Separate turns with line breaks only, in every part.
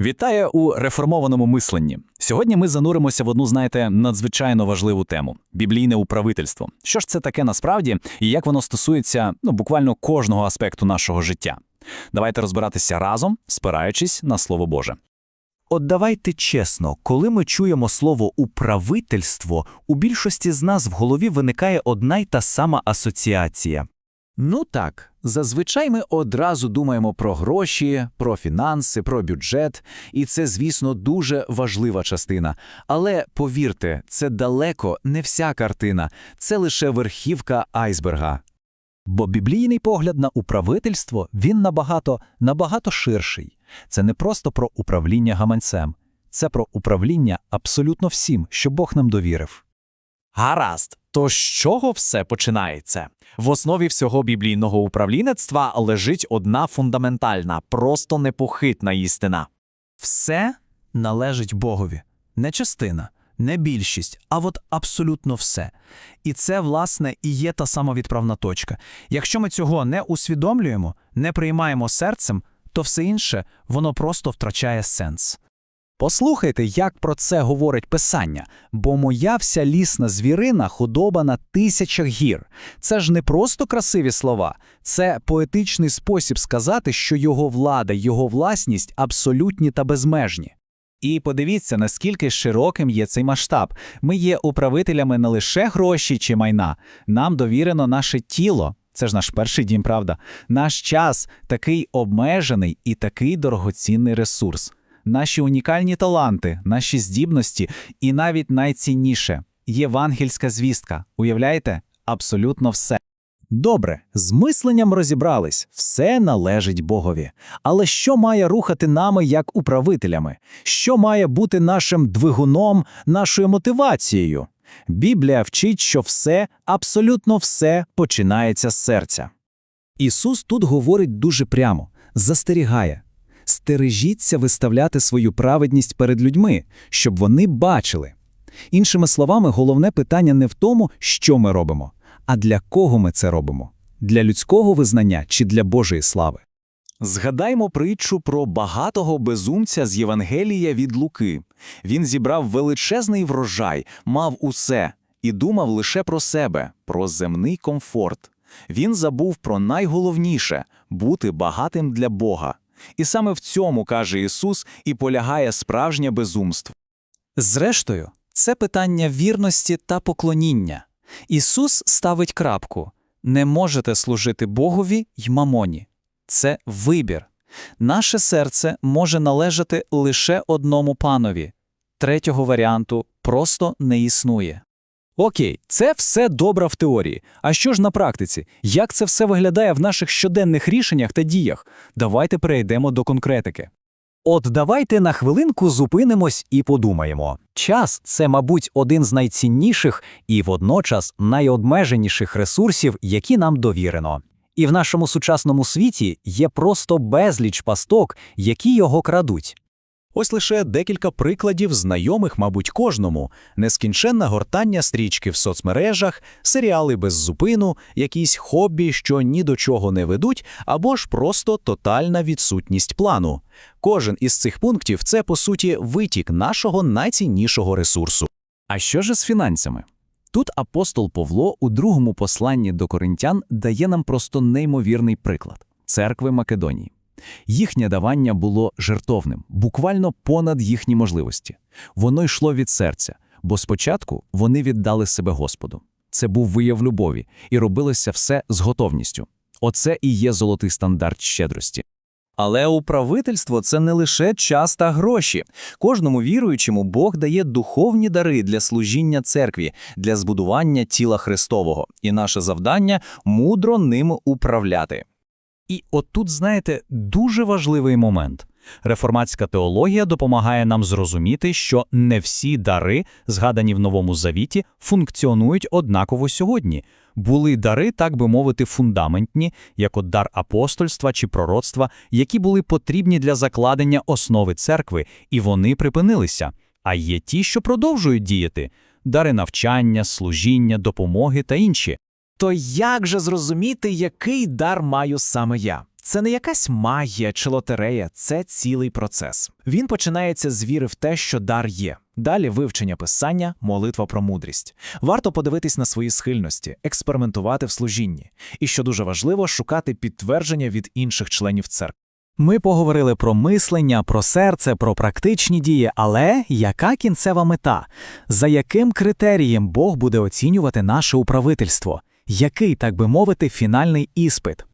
Вітаю у реформованому мисленні. Сьогодні ми зануримося в одну, знаєте, надзвичайно важливу тему біблійне управительство. Що ж це таке насправді і як воно стосується ну, буквально кожного аспекту нашого життя? Давайте розбиратися разом, спираючись на Слово Боже.
От давайте чесно, коли ми чуємо слово управительство, у більшості з нас в голові виникає одна й та сама асоціація.
Ну так, зазвичай ми одразу думаємо про гроші, про фінанси, про бюджет, і це, звісно, дуже важлива частина. Але повірте, це далеко не вся картина, це лише верхівка айсберга.
Бо біблійний погляд на управительство він набагато набагато ширший. Це не просто про управління гаманцем, це про управління абсолютно всім, що Бог нам довірив.
Гаразд, то з чого все починається? В основі всього біблійного управлінництва лежить одна фундаментальна, просто непохитна істина.
Все належить Богові. Не частина, не більшість, а от абсолютно все. І це, власне, і є та сама відправна точка. Якщо ми цього не усвідомлюємо, не приймаємо серцем, то все інше воно просто втрачає сенс.
Послухайте, як про це говорить Писання, бо моя вся лісна звірина худоба на тисячах гір. Це ж не просто красиві слова, це поетичний спосіб сказати, що його влада, його власність абсолютні та безмежні. І подивіться, наскільки широким є цей масштаб. Ми є управителями не лише гроші чи майна, нам довірено наше тіло. Це ж наш перший дім, правда. Наш час такий обмежений і такий дорогоцінний ресурс. Наші унікальні таланти, наші здібності і навіть найцінніше євангельська звістка. Уявляєте? Абсолютно все. Добре, з мисленням розібрались, все належить Богові. Але що має рухати нами як управителями? Що має бути нашим двигуном, нашою мотивацією? Біблія вчить, що все, абсолютно все починається з серця. Ісус тут говорить дуже прямо, застерігає. Стережіться виставляти свою праведність перед людьми, щоб вони бачили. Іншими словами, головне питання не в тому, що ми робимо, а для кого ми це робимо для людського визнання чи для Божої слави.
Згадаймо притчу про багатого безумця з Євангелія від Луки. Він зібрав величезний врожай, мав усе і думав лише про себе, про земний комфорт. Він забув про найголовніше бути багатим для Бога. І саме в цьому, каже Ісус, і полягає справжнє безумство.
Зрештою, це питання вірності та поклоніння. Ісус ставить крапку не можете служити Богові й мамоні. Це вибір. Наше серце може належати лише одному панові. Третього варіанту просто не існує. Окей, це все добре в теорії. А що ж на практиці? Як це все виглядає в наших щоденних рішеннях та діях? Давайте перейдемо до конкретики. От давайте на хвилинку зупинимось і подумаємо. Час це, мабуть, один з найцінніших і водночас найобмеженіших ресурсів, які нам довірено. І в нашому сучасному світі є просто безліч пасток, які його крадуть. Ось лише декілька прикладів знайомих, мабуть, кожному: нескінченне гортання стрічки в соцмережах, серіали без зупину, якісь хобі, що ні до чого не ведуть, або ж просто тотальна відсутність плану. Кожен із цих пунктів це, по суті, витік нашого найціннішого ресурсу. А що ж з фінансами? Тут апостол Павло у другому посланні до коринтян дає нам просто неймовірний приклад церкви Македонії. Їхнє давання було жертовним, буквально понад їхні можливості. Воно йшло від серця, бо спочатку вони віддали себе Господу. Це був вияв любові, і робилося все з готовністю. Оце і є золотий стандарт щедрості. Але управительство це не лише час та гроші. Кожному віруючому Бог дає духовні дари для служіння церкві, для збудування тіла Христового, і наше завдання мудро ним управляти. І отут, знаєте, дуже важливий момент. Реформатська теологія допомагає нам зрозуміти, що не всі дари, згадані в Новому Завіті, функціонують однаково сьогодні. Були дари, так би мовити, фундаментні, як от дар апостольства чи пророцтва, які були потрібні для закладення основи церкви, і вони припинилися. А є ті, що продовжують діяти дари навчання, служіння, допомоги та інші.
То як же зрозуміти, який дар маю саме я?
Це не якась магія чи лотерея, це цілий процес. Він починається з віри в те, що дар є. Далі вивчення писання, молитва про мудрість. Варто подивитись на свої схильності, експериментувати в служінні. І що дуже важливо, шукати підтвердження від інших членів церкви.
Ми поговорили про мислення, про серце, про практичні дії, але яка кінцева мета? За яким критерієм Бог буде оцінювати наше управительство? Який, так би мовити, фінальний іспит?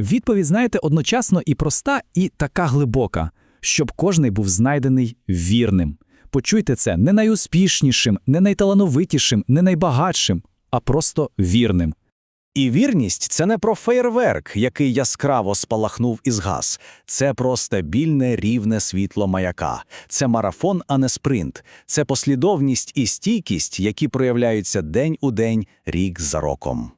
Відповідь, знаєте, одночасно і проста, і така глибока, щоб кожний був знайдений вірним. Почуйте це не найуспішнішим, не найталановитішим, не найбагатшим, а просто вірним.
І вірність це не про фейерверк, який яскраво спалахнув і згас. Це про стабільне рівне світло маяка. Це марафон, а не спринт. Це послідовність і стійкість, які проявляються день у день, рік за роком.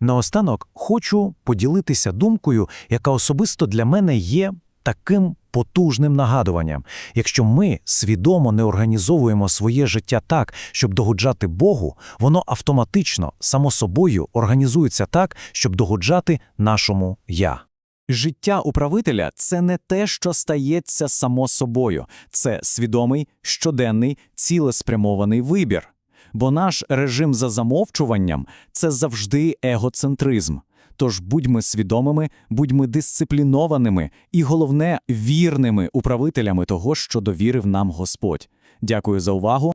Наостанок хочу поділитися думкою, яка особисто для мене є таким потужним нагадуванням. Якщо ми свідомо не організовуємо своє життя так, щоб догоджати Богу, воно автоматично, само собою, організується так, щоб догоджати нашому я.
Життя управителя це не те, що стається само собою. Це свідомий, щоденний, цілеспрямований вибір. Бо наш режим за замовчуванням це завжди егоцентризм. Тож будьмо свідомими, будьмо дисциплінованими і, головне, вірними управителями того, що довірив нам Господь. Дякую за увагу.